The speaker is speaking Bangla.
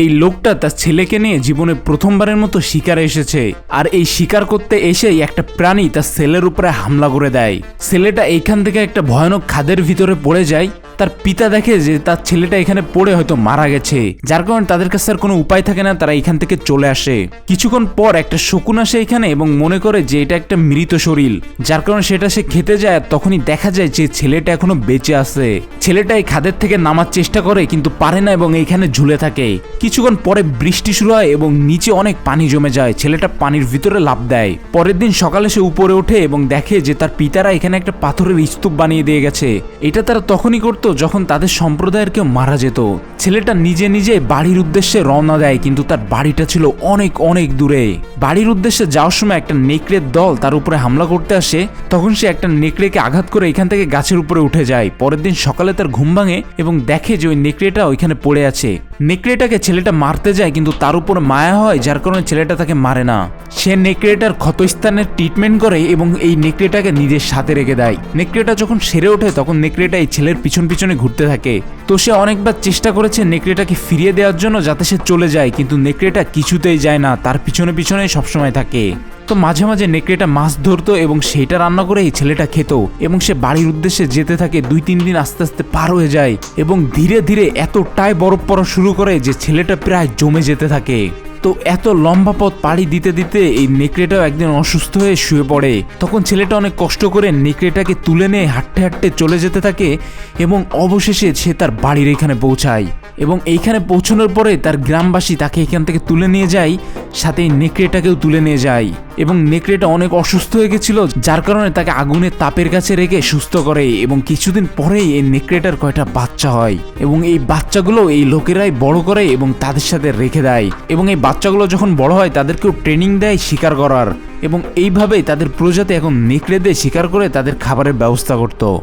এই লোকটা তার ছেলেকে নিয়ে জীবনে প্রথমবারের মতো শিকারে এসেছে। আর এই শিকার করতে এসেই একটা প্রাণী তার ছেলের উপরে হামলা করে দেয়। ছেলেটা এইখান থেকে একটা ভয়ানক খাদের ভিতরে পড়ে যায় তার পিতা দেখে যে তার ছেলেটা এখানে পড়ে হয়তো মারা গেছে। যার কারণে তাদের কাছে আর কোনো উপায় থাকে না, তারা এখান থেকে চলে আসে। কিছুক্ষণ পর একটা শকুন আসে এখানে এবং মনে করে যে এটা একটা মৃত শরীর। যার কারণে সেটা সে খেতে যায় তখনই দেখা যায় যে ছেলেটা এখনও বেঁচে আছে। ছেলেটা এই খাদের থেকে নামার চেষ্টা করে কিন্তু পারে না এবং এইখানে ঝুলে থাকে। কিছুক্ষণ পরে বৃষ্টি শুরু হয় এবং নিচে অনেক পানি জমে যায়। ছেলেটা পানির ভিতরে লাভ দেয়। পরের দিন সকালে সে উপরে ওঠে এবং দেখে যে তার পিতারা এখানে একটা পাথরের স্তূপ বানিয়ে দিয়ে গেছে। এটা তারা তখনই করতো যখন তাদের সম্প্রদায়ের কেউ মারা যেত, ছেলেটা নিজে নিজে বাড়ির উদ্দেশ্যে রওনা দেয়, কিন্তু তার বাড়িটা ছিল অনেক অনেক দূরে। বাড়ির উদ্দেশ্যে যাওয়ার সময় একটা নেকড়ের দল তার উপরে হামলা করতে আসে। তখন সে একটা নেকড়েকে আঘাত করে এখান থেকে গাছের উপরে উঠে যায়। পরের দিন সকালে তার ঘুম ভাঙে এবং দেখে যে ওই নেকড়েটা ওইখানে পড়ে আছে। নেকড়েটাকে ছেলেটা মারতে যায়, কিন্তু তার উপর মায়া হয়, যার কারণে ছেলেটা তাকে মারে না। সে নেকড়েটার ক্ষতস্থানের ট্রিটমেন্ট করে এবং এই নেকড়েটাকে নিজের সাথে রেখে দেয়। নেকড়েটা যখন সেরে ওঠে, তখন নেকড়েটা এই ছেলের পিছন পিছনে ঘুরতে থাকে। তো সে অনেকবার চেষ্টা করেছে নেকড়েটাকে ফিরিয়ে দেওয়ার জন্য যাতে সে চলে যায়, কিন্তু নেকড়েটা কিছুতেই যায় না, তার পিছনে পিছনে সবসময় থাকে। তো মাঝে মাঝে নেকড়েটা মাছ ধরতো এবং সেইটা রান্না করে এই ছেলেটা খেত এবং সে বাড়ির উদ্দেশ্যে যেতে থাকে দুই তিন দিন আস্তে আস্তে পার হয়ে যায় এবং ধীরে ধীরে এতটাই বরফ পড়া শুরু করে যে ছেলেটা প্রায় জমে যেতে থাকে। তো এত লম্বা পথ পাড়ি দিতে দিতে এই নেকড়েটাও একদিন অসুস্থ হয়ে শুয়ে পড়ে। তখন ছেলেটা অনেক কষ্ট করে নেকড়েটাকে তুলে নিয়ে হাঁটতে হাঁটতে চলে যেতে থাকে এবং অবশেষে সে তার বাড়ির এখানে পৌঁছায়। এবং এইখানে পৌঁছানোর পরে তার গ্রামবাসী তাকে এখান থেকে তুলে নিয়ে যায় সাথে নেকড়েটাকেও তুলে নিয়ে যায় এবং নেকড়েটা অনেক অসুস্থ হয়ে গেছিল, যার কারণে তাকে আগুনের তাপের কাছে রেখে সুস্থ করে এবং কিছুদিন পরেই এই নেকড়েটার কয়টা বাচ্চা হয়। এবং এই বাচ্চাগুলো এই লোকেরাই বড় করে এবং তাদের সাথে রেখে দেয়। এবং এই বাচ্চাগুলো যখন বড় হয়, তাদেরকেও ট্রেনিং দেয় শিকার করার। এবং এইভাবেই তাদের প্রজাতি এখন নেকড়েদের শিকার করে তাদের খাবারের ব্যবস্থা করতো।